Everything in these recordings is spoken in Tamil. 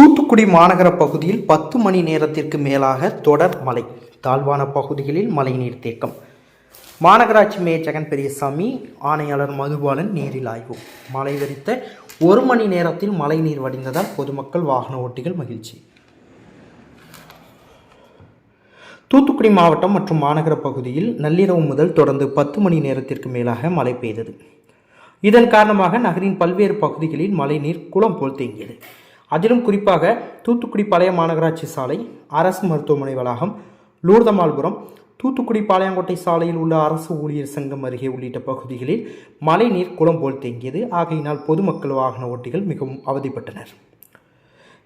தூத்துக்குடி மாநகர பகுதியில் பத்து மணி நேரத்திற்கு மேலாக தொடர் மழை. தாழ்வான பகுதிகளில் மழைநீர் தேக்கம். மாநகராட்சி மேயர் ஜெகன் பெரியசாமி ஆணையாளர் மதுபாலன் நேரில் ஆய்வு. மழை வெறித்த ஒரு மணி நேரத்தில் மழைநீர் வடிந்ததால் பொதுமக்கள் வாகன ஓட்டிகள் மகிழ்ச்சி. தூத்துக்குடி மாவட்டம் மற்றும் மாநகர பகுதியில் நள்ளிரவு முதல் தொடர்ந்து பத்து மணி நேரத்திற்கு மேலாக மழை பெய்தது. இதன் காரணமாக நகரின் பல்வேறு பகுதிகளில் மழைநீர் குளம் போல் தேங்கியது. அதிலும் குறிப்பாக தூத்துக்குடி பழைய மாநகராட்சி சாலை அரசு மருத்துவமனை வளாகம் லூர்தமால்புரம் தூத்துக்குடி பாளையங்கோட்டை சாலையில் உள்ள அரசு ஊழியர் சங்கம் அருகே உள்ளிட்ட பகுதிகளில் மழைநீர் குளம் போல் தேங்கியது. ஆகையினால் பொதுமக்கள் வாகன ஓட்டிகள் மிகவும் அவதிப்பட்டனர்.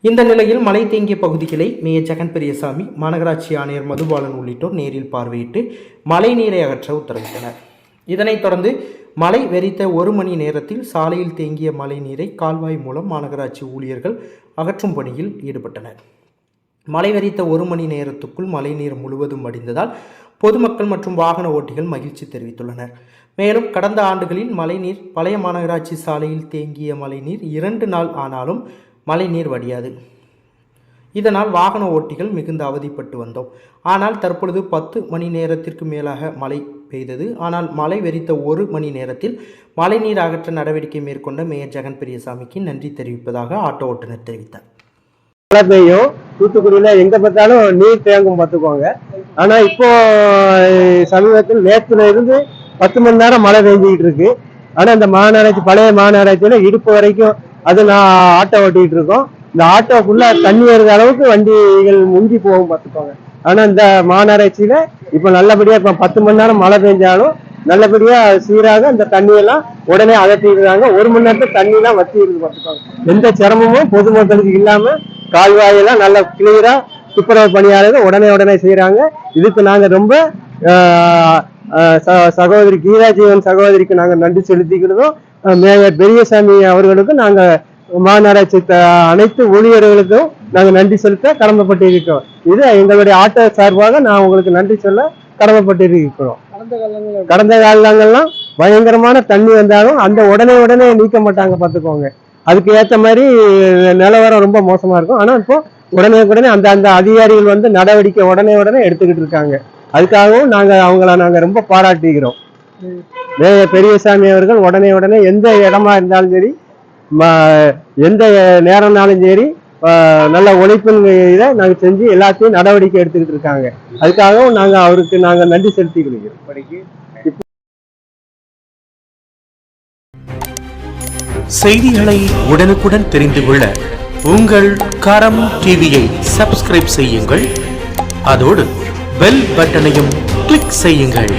இந்த நிலையில் மழை தேங்கிய பகுதிகளை மேயர் ஜெகன் பெரியசாமி மாநகராட்சி ஆணையர் மதுபாலன் உள்ளிட்டோர் நேரில் பார்வையிட்டு மழை நீரை அகற்ற உத்தரவிட்டனர். இதனைத் தொடர்ந்து மழை வெறித்த ஒரு மணி நேரத்தில் சாலையில் தேங்கிய மழை நீரை கால்வாய் மூலம் மாநகராட்சி ஊழியர்கள் அகற்றும் பணியில் ஈடுபட்டனர். மழை வெறித்த ஒரு மணி நேரத்துக்குள் மழைநீர் முழுவதும் வடிந்ததால் பொதுமக்கள் மற்றும் வாகன ஓட்டிகள் மகிழ்ச்சி தெரிவித்துள்ளனர். மேலும் கடந்த ஆண்டுகளில் மழைநீர் பழைய மாநகராட்சி சாலையில் தேங்கிய மழைநீர் இரண்டு நாள் ஆனாலும் மழைநீர் வடியாது. இதனால் வாகன ஓட்டிகள் மிகுந்த அவதிப்பட்டு வந்தோம். ஆனால் தற்பொழுது பத்து மணி நேரத்திற்கு மேலாக மழை பெய்தது. ஆனால் மழை வெறித்த ஒரு மணி நேரத்தில் மழைநீர் அகற்ற நடவடிக்கை மேற்கொண்ட மேயர் ஜெகன் பெரியசாமிக்கு நன்றி தெரிவிப்பதாக ஆட்டோ ஓட்டுநர் தெரிவித்தார். மழை பெய்யும். தூத்துக்குடியில் எங்கே பார்த்தாலும் நீர் தேங்கும் பார்த்துக்கோங்க. ஆனால் இப்போ சமீபத்தில் நேற்றுல இருந்து பத்து மணி நேரம் மழை பெஞ்சிக்கிட்டு இருக்கு. ஆனால் இந்த மாநகராட்சி பழைய மாநகராட்சியில் இடுப்பு வரைக்கும் அது நான் ஆட்டோ ஓட்டிட்டு இருக்கோம். இந்த ஆட்டோ தண்ணி வருகிற அளவுக்கு வண்டிகள் முங்கி போகும் பார்த்துக்கோங்க. ஆனால் இந்த மாநகராட்சியில் இப்ப நல்லபடியா இப்ப பத்து மணி நேரம் மழை பெஞ்சாலும் நல்லபடியா சீராக இந்த தண்ணியெல்லாம் உடனே அகற்றிடுறாங்க. ஒரு மணி நேரத்துல தண்ணி எல்லாம் வத்தி இருக்கு பார்த்துக்கோங்க எந்த சிரமமும் பொதுமக்களுக்கு இல்லாம கால்வாயெல்லாம் நல்லா கிளியரா துப்புரவு பணியாளர்கள் உடனே உடனே செய்யறாங்க இதுக்கு நாங்க ரொம்ப ச- சகோதரி கீதாஜீவன் சகோதரிக்கு நாங்க நன்றி செலுத்திக்கிறதும் மேயர் பெரியசாமி அவர்களுக்கும் நாங்க மாநகராட்சி அனைத்து ஊழியர்களுக்கும் நாங்க நன்றி செலுத்த கடமைப்பட்டிருக்கோம். இது எங்களுடைய ஆட்டோ சார்பாக நான் உங்களுக்கு நன்றி சொல்ல கடமைப்பட்டு இருக்கிறோம் கடந்த காலங்கள்லாம் பயங்கரமான தண்ணி வந்தாலும் அந்த உடனே உடனே நீக்க மாட்டாங்க பார்த்துக்கோங்க. அதுக்கு ஏற்ற மாதிரி நிலவரம் ரொம்ப மோசமா இருக்கும். ஆனா இப்போ உடனே உடனே அந்த அந்த அதிகாரிகள் வந்து நடவடிக்கை உடனே உடனே எடுத்துக்கிட்டு இருக்காங்க. அதுக்காகவும் நாங்க அவங்கள நாங்க ரொம்ப பாராட்டுகிறோம். பெரியசாமி அவர்கள் உடனே உடனே எந்த இடமா இருந்தாலும் சரி எந்த நேரம்னாலும் சரி நல்ல உழைப்பின் இதை நாங்க செஞ்சு எல்லாத்தையும் நடவடிக்கை எடுத்துக்கிட்டு இருக்காங்க. அதுக்காகவும் நாங்க அவருக்கு நாங்க நன்றி செலுத்தி கொடுக்கிறோம் செய்திகளை உடனுக்குடன் தெரிந்து கொள்ள உங்கள் கரம் டிவியை சப்ஸ்கிரைப் செய்யுங்கள். அதோடு பெல் பட்டனையும் கிளிக் செய்யுங்கள்.